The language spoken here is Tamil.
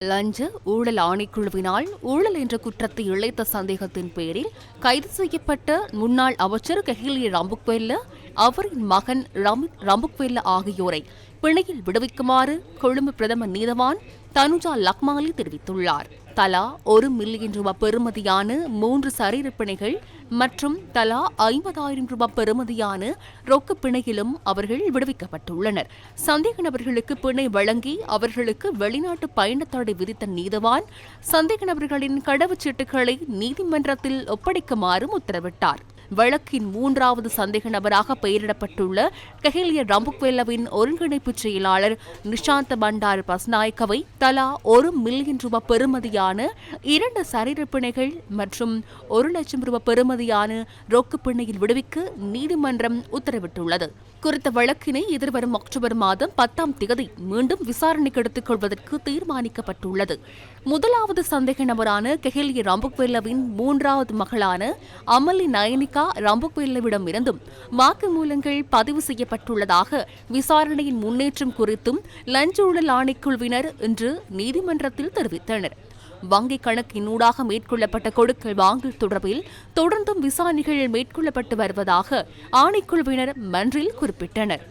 லஞ்ச ஊழல் ஆணைக்குழுவினால் ஊழல் என்ற குற்றத்தை இழைத்த சந்தேகத்தின் பேரில் கைது செய்யப்பட்ட முன்னாள் அமைச்சர் கெஹிலி ரம்புக்வெல்ல அவரின் மகன் ரமித் ரம்புக்வெல்ல ஆகியோரை பிணையில் விடுவிக்குமாறு கொழும்பு பிரதமர் நீதவான் தனுஜா லக்மாலி தெரிவித்துள்ளார். தலா ஒரு மில்லியன் ரூபாய் பெறுமதியான மூன்று சரீரப்பிணைகள் மற்றும் தலா ஐம்பதாயிரம் ரூபாய் பெறுமதியான ரொக்க பிணையிலும் அவர்கள் விடுவிக்கப்பட்டுள்ளனர். சந்தேக நபர்களுக்கு பிணை வழங்கி அவர்களுக்கு வெளிநாட்டு பயணத்தடை விதித்த நீதவான் சந்தேக நபர்களின் கடவுச்சீட்டுகளை நீதிமன்றத்தில் ஒப்படைக்குமாறும் உத்தரவிட்டார். வழக்கின் மூன்றாவது சந்தேக நபராக பெயரிடப்பட்டுள்ள கஹேலிய ரம்புக்வெல்லவின் ஒருங்கிணைப்பு செயலாளர் நிஷாந்த பண்டார் பஸ்நாயக்கவை தலா ஒரு மில்லியன் ரூபாய் பெறுமதியான இரண்டு சரீரப்பிணைகள் மற்றும் ஒரு லட்சம் ரூபாய் பெறுமதியான ரொக்கு பிணையில் விடுவிக்க நீதிமன்றம் உத்தரவிட்டுள்ளது. குறித்த வழக்கினை எதிர்வரும் அக்டோபர் மாதம் பத்தாம் தேதி மீண்டும் விசாரணைக்கு எடுத்துக் கொள்வதற்கு தீர்மானிக்கப்பட்டுள்ளது. முதலாவது சந்தேக நபரான கெஹெலிய ரம்புக்வெல்லவின் மூன்றாவது மகளான அமலி நயனிகா ரம்புக்வெல்லவிடம் இருந்தும் வாக்குமூலங்கள் பதிவு செய்யப்பட்டுள்ளதாக விசாரணையின் முன்னேற்றம் குறித்தும் லஞ்ச ஊழல் ஆணைக்குழுவினர் இன்று நீதிமன்றத்தில் தெரிவித்தனர். வங்கிக் கணக்கினூடாக மேற்கொள்ளப்பட்ட கொடுக்கல் வாங்கல் தொடர்பில் தொடர்ந்தும் விசாரணைகள் மேற்கொள்ளப்பட்டு வருவதாக ஆணைக்குழுவினர் மன்றில் குறிப்பிட்டனர்.